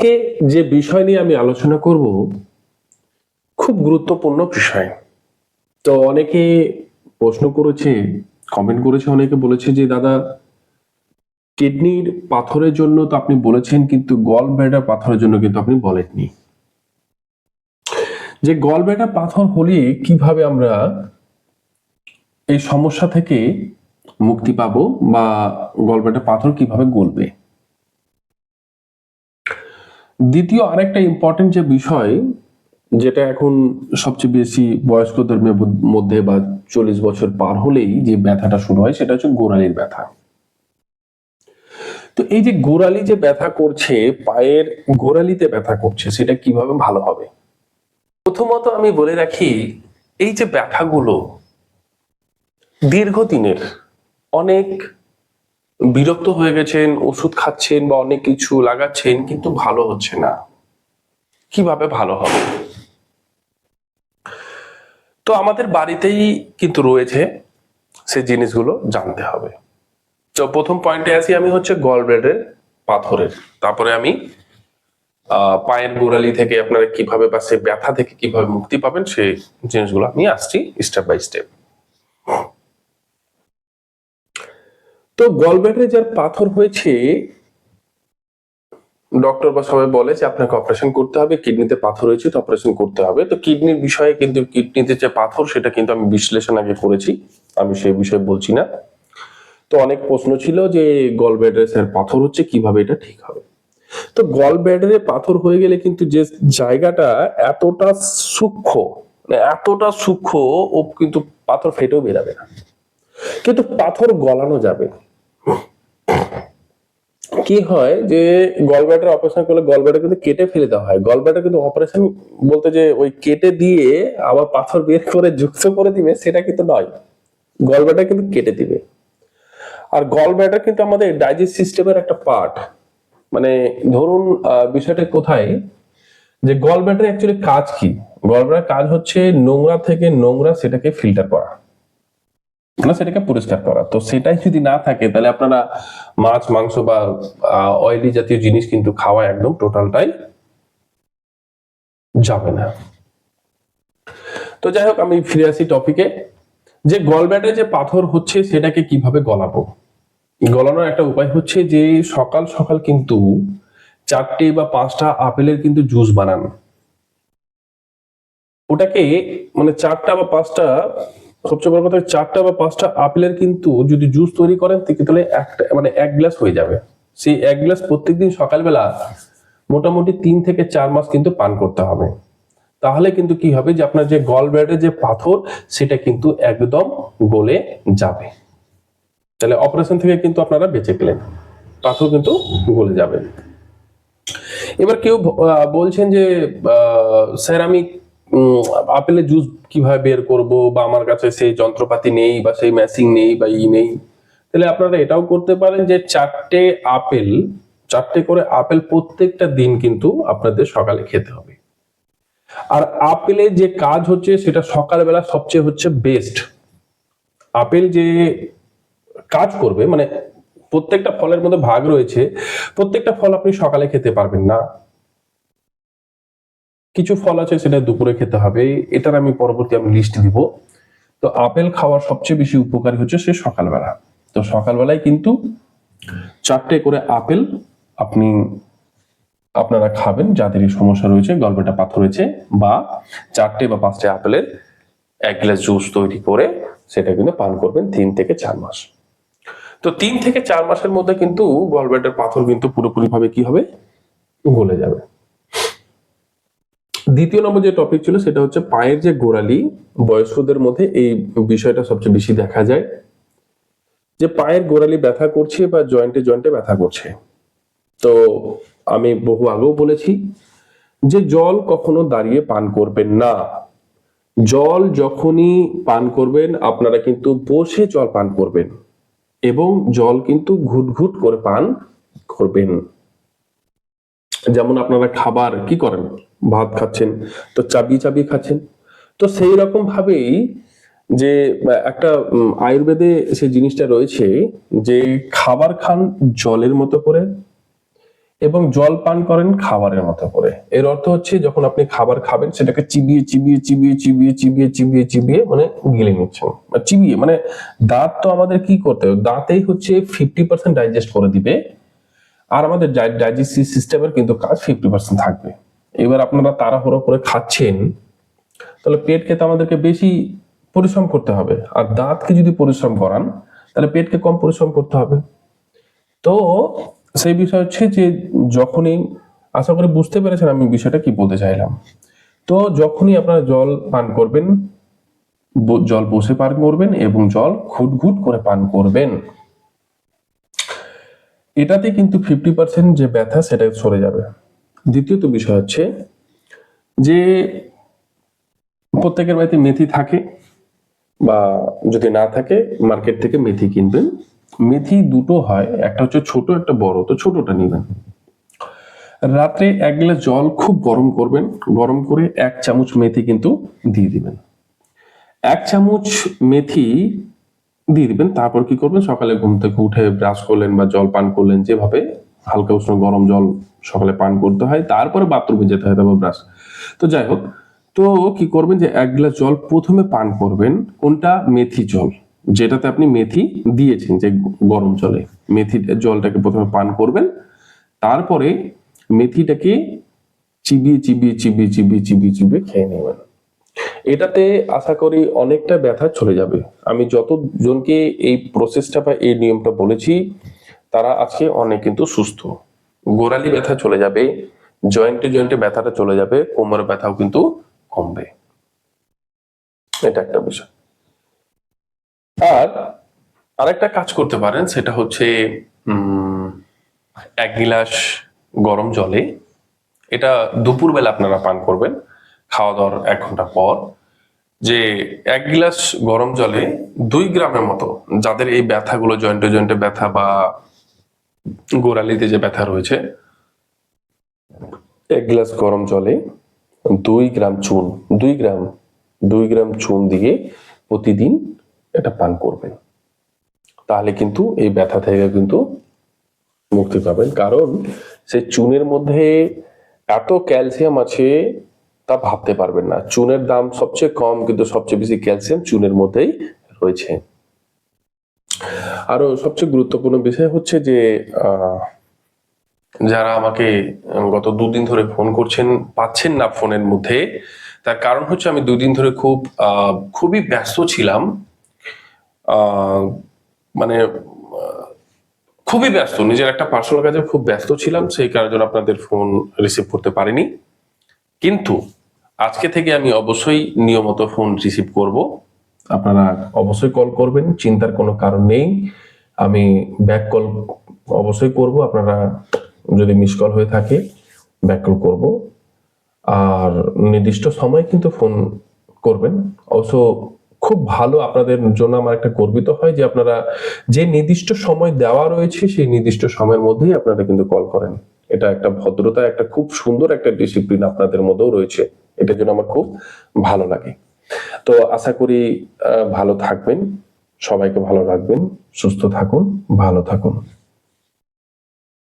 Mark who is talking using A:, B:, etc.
A: আজকে যে বিষয় নিয়ে আমি আলোচনা করব, খুব গুরুত্বপূর্ণ বিষয়। তো অনেকে প্রশ্ন করেছে কমেন্ট করেছে, অনেকে বলেছে যে, দাদা, কিডনির পাথরের জন্য তো আপনি বলেছেন, কিন্তু গল ব্যাডার পাথরের জন্য কিন্তু আপনি বলেননি। যে গল ব্যাডার পাথর হলে কীভাবে আমরা এই সমস্যা থেকে মুক্তি পাবো বা গল ব্যাডার পাথর কীভাবে গলবে? দ্বিতীয় আরেকটা ইম্পর্টেন্ট যে বিষয়, যেটা এখন সবচেয়ে বেশি বয়স্কদের মধ্যে বা চল্লিশ বছর পার হলেই যে ব্যথাটা শুরু হয়, সেটা হচ্ছে গোড়ালির ব্যথা। তো এই যে গোড়ালি যে ব্যথা করছে, পায়ের গোড়ালিতে ব্যথা করছে, সেটা কীভাবে ভালো হবে? প্রথমত আমি বলে রাখি, এই যে ব্যথাগুলো দীর্ঘদিনের অনেক বিরক্ত হয়ে গেছেন, ওষুধ খাচ্ছেন বা অনেক কিছু লাগাচ্ছেন, কিন্তু ভালো হচ্ছে না। কীভাবে ভালো হবে? তো আমাদের বাড়িতেই কিন্তু রয়েছে সেই জিনিসগুলো জানতে হবে। তো প্রথম পয়েন্টে আসি আমি হচ্ছে গল ব্লেডের পাথরের। তারপরে আমি পায়ের গোড়ালি থেকে আপনারা কীভাবে বা সেই ব্যথা থেকে কীভাবে মুক্তি পাবেন সেই জিনিসগুলো আমি আসছি স্টেপ বাই স্টেপ তো গলব্যাডারে যার পাথর হয়েছে ডক্টর বা সবাই বলে যে আপনাকে অপারেশন করতে হবে কিডনিতে পাথর হয়েছে, তো অপারেশন করতে হবে। তো কিডনির বিষয়ে কিন্তু কিডনিতে যে পাথর, সেটা কিন্তু আমি বিশ্লেষণ আগে করেছি। আমি সেই বিষয়ে বলছি না। তো অনেক প্রশ্ন ছিল যে গল ব্যাডারে স্যার পাথর হচ্ছে, কীভাবে এটা ঠিক হবে? তো গল ব্যাডারে পাথর হয়ে গেলে কিন্তু যে জায়গাটা এতটা সূক্ষ্ম মানে এতটা সূক্ষ্ম, ও কিন্তু পাথর ফেটেও বেরাবে না। কিন্তু পাথর গলানো যাবে কি হয় যে গলব্যাটার অপারেশন করলে গলব্যাটার কিন্তু কেটে ফেলে দেওয়া হয়। গলব্যাটার কিন্তু অপারেশন বলতে যে ওই কেটে দিয়ে আবার পাথর বের করে যুক্ত করে দিবে, সেটা কিন্তু নয়। গলব্যাটার কিন্তু কেটে দিবে। আর গলব্যাটার কিন্তু আমাদের ডাইজেস্ট সিস্টেমের একটা পার্ট মানে ধরুন বিষয়টা কোথায়? যে গলব্যাটার অ্যাকচুয়ালি কাজ কি? গলব্যাটার কাজ হচ্ছে নোংরা থেকে নোংরা সেটাকে ফিল্টার করা। মানে সেটাকে পরিষ্কার করা। তো সেটাই যদি না থাকে, তাহলে আপনারা মাছ, মাংস বা অয়েলি জাতীয় জিনিস কিন্তু খাওয়া একদম টোটালটাই যাবে না। তো যাই হোক, আমি ফিরে আসি টপিকে যে গলব্যাটে যে পাথর হচ্ছে, সেটাকে কীভাবে গলাবো? গলানোর একটা উপায় হচ্ছে যে, সকাল সকাল কিন্তু চারটে বা পাঁচটা আপেলের কিন্তু জুস বানান। ওটাকে মানে চারটা বা পাঁচটা সবচেয়ে বড় কথা চারটা বা পাঁচটা আপেলের কিন্তু যদি জুস তৈরি করেন তাহলে একটা মানে এক গ্লাস হয়ে যাবে। সেই এক গ্লাস প্রত্যেকদিন সকালবেলা মোটামুটি তিন থেকে চার মাস কিন্তু পান করতে হবে। তাহলে কিন্তু কি হবে যে আপনার যে গল ব্যাডের যে পাথর, সেটা কিন্তু একদম গলে যাবে। তাহলে অপারেশন থেকে কিন্তু আপনারা বেঁচে গেলেন। পাথর কিন্তু গলে যাবে। এবার কেউ বলছেন যে স্যার আমি আপেলের জুস কীভাবে বের করব? বা আমার কাছে সেই যন্ত্রপাতি নেই, বা সেই মেশিন নেই, বা ই নেই। তাহলে আপনারা এটাও করতে পারেন যে চারটে আপেল, চারটে করে আপেল প্রত্যেকটা দিন কিন্তু আপনাদের সকালে খেতে হবে। আর আপেলের যে কাজ হচ্ছে, সেটা সকালবেলা সবচেয়ে হচ্ছে বেস্ট আপেল যে কাজ করবে মানে প্রত্যেকটা ফলের মধ্যে ভাগ রয়েছে, প্রত্যেকটা ফল আপনি সকালে খেতে পারবেন না। কিছু ফল আছে সেটা দুপুরে খেতে হবে, এটার আমি পরবর্তী আমি লিস্ট দিব। তো আপেল খাওয়ার সবচেয়ে বেশি উপকারী হচ্ছে সে সকালবেলা। তো সকালবেলায় কিন্তু চারটে করে আপেল আপনি, আপনারা খাবেন, যাদের সমস্যা রয়েছে, গল্পটা পাথর রয়েছে, বা চারটে বা পাঁচটে আপেলের এক গ্লাস জুস তৈরি করে সেটা কিন্তু পান করবেন তিন থেকে চার মাস। তো তিন থেকে চার মাসের মধ্যে কিন্তু গলব্যাটার পাথর কিন্তু পুরোপুরি ভাবে কি হবে? গলে যাবে। দ্বিতীয় নম্বর যে টপিক ছিল, সেটা হচ্ছে পায়ের যে গোড়ালি, বয়স্কদের মধ্যে এই বিষয়টা সবচেয়ে বেশি দেখা যায়। যে পায়ের গোড়ালি ব্যথা করছে বা জয়েন্টে জয়েন্টে ব্যথা করছে। তো আমি বহু আগেও বলেছি যে জল কখনো দাঁড়িয়ে পান করবেন না। জল যখনই পান করবেন, আপনারা কিন্তু বসে জল পান করবেন এবং জল কিন্তু ঘুট ঘুট করে পান করবেন। যেমন আপনারা খাবার কি করেন? ভাত খাচ্ছেন, তো চাবিয়ে চাবিয়ে খাচ্ছেন। তো সেই রকম ভাবেই যে, একটা আয়ুর্বেদে সেই জিনিসটা রয়েছে যে, খাবার খান জলের মতো করে এবং জল পান করেন খাবারের মতো করে। এর অর্থ হচ্ছে যখন আপনি খাবার খাবেন, সেটাকে চিবিয়ে চিবিয়ে চিবিয়ে চিবিয়ে চিবিয়ে চিবিয়ে চিবিয়ে মানে গিলে নিচ্ছেন। চিবিয়ে মানে দাঁত তো আমাদের কি করতে হবে? দাঁতেই হচ্ছে ফিফটি পার্সেন্ট ডাইজেস্ট করে দিবে। আর আমাদের ডাইজেস্টিভ সিস্টেমের কিন্তু কাজ ফিফটি পার্সেন্ট থাকবে। এবার আপনারা তাড়াহুড়ো করে খাচ্ছেন, তাহলে পেটকে তো আমাদেরকে বেশি পরিশ্রম করতে হবে। আর দাঁতকে যদি পরিশ্রম করান, তাহলে পেটকে কম পরিশ্রম করতে হবে। তো সেই বিষয় হচ্ছে যে, যখনই, আশা করি বুঝতে পেরেছেন আমি বিষয়টা কি বলতে চাইলাম। তো যখনই আপনারা জল পান করবেন জল বসে পান করবেন এবং জল ঘুট ঘুট করে পান করবেন, এটাতে কিন্তু ফিফটি পার্সেন্ট যে ব্যথা সেটা সরে যাবে। দ্বিতীয়ত বিষয় হচ্ছে যে প্রত্যেকের বাড়িতে মেথি থাকে বা যদি না থাকে মার্কেট থেকে মেথি কিনবেন। মেথি দুটো হয়, একটা হচ্ছে ছোট, একটা বড়। তো ছোটটা নেবেন। রাত্রে এক গ্লাস জল খুব গরম করবেন। গরম করে এক চামচ মেথি কিন্তু দিয়ে দিবেন। এক চামচ মেথি দিয়ে দিবেন। তারপর কি করবেন? সকালে ঘুম থেকে উঠে ব্রাশ করলেন বা জল পান করলেন যেভাবে হালকা উষ্ণ গরম জল সকালে পান করতে হয়, তারপরে বাথরুমে যেতে হয়, তারপর ব্রাশ তো যাই হোক, তো কি করবেন যে এক গ্লাস জল প্রথমে পান করবেন, কোনটা? মেথি জল। যেটাতে আপনি মেথি দিয়েছেন যে গরম জলে। মেথি জলটাকে প্রথমে পান করবেন, তারপরে মেথিটাকে চিবিয়ে চিবিয়ে চিবিয়ে চিবিয়ে চিবিয়ে চিবিয়ে খেয়ে নেবেন। এটাতে আশা করি অনেকটা ব্যথা চলে যাবে। আমি যতজনকে এই প্রসেসটা বা এই নিয়মটা বলেছি তারা আজকে অনেক কিন্তু সুস্থ। গোড়ালি ব্যথা চলে যাবে জয়েন্টে জয়েন্টে ব্যথাটা চলে যাবে, কোমর ব্যথাও কিন্তু কমবে। এটা একটা বিষয়। আর আরেকটা কাজ করতে পারেন, সেটা হচ্ছে এক গিলাস গরম জলে, এটা দুপুরবেলা আপনারা পান করবেন খাওয়া দাওয়ার এক ঘণ্টা পর, যে এক গিলাস গরম জলে দুই গ্রামের মতো, যাদের এই ব্যথাগুলো জয়েন্টে জয়েন্টে ব্যথা বা গোড়ালিতে যে ব্যথা রয়েছে, এক গ্লাস গরম জলে দুই গ্রাম চুন, দুই গ্রাম দুই গ্রাম চুন দিয়ে প্রতিদিন এটা পান করবেন। তাহলে কিন্তু এই ব্যথা থেকে কিন্তু মুক্তি পাবেন। কারণ সেই চুনের মধ্যে এত ক্যালসিয়াম আছে তা ভাবতে পারবেন না। চুনের দাম সবচেয়ে কম কিন্তু সবচেয়ে বেশি ক্যালসিয়াম চুনের মধ্যেই রয়েছে। আরও সবচেয়ে গুরুত্বপূর্ণ বিষয় হচ্ছে যে যারা আমাকে গত দুদিন ধরে ফোন করছেন, পাচ্ছেন না ফোনের মধ্যে। তার কারণ হচ্ছে আমি দুদিন ধরে খুব খুবই ব্যস্ত ছিলাম। মানে খুবই ব্যস্ত। নিজের একটা পার্সোনাল কাজে খুব ব্যস্ত ছিলাম, সেই কারণে আপনাদের ফোন রিসিভ করতে পারিনি। কিন্তু আজকে থেকে আমি অবশ্যই নিয়মিত ফোন রিসিভ করব। আপনারা অবশ্যই কল করবেন, চিন্তার কোনো কারণ নেই। আমি ব্যাক কল অবশ্যই করব, আপনারা যদি মিস কল হয়ে থাকে ব্যাক কল করব। আর নির্দিষ্ট সময় কিন্তু ফোন করবেন। অবশ্য খুব ভালো আপনাদের জন্য আমার একটা গর্বিত হয় যে আপনারা যে নির্দিষ্ট সময় দেওয়া রয়েছে, সেই নির্দিষ্ট সময়ের মধ্যেই আপনারা কিন্তু কল করেন। এটা একটা ভদ্রতা, একটা খুব সুন্দর একটা ডিসিপ্লিন আপনাদের মধ্যেও রয়েছে। এটার জন্য আমার খুব ভালো লাগে। তো আশা করি ভালো থাকবেন। সবাইকে ভালো রাখবেন সুস্থ থাকুন ভালো থাকুন।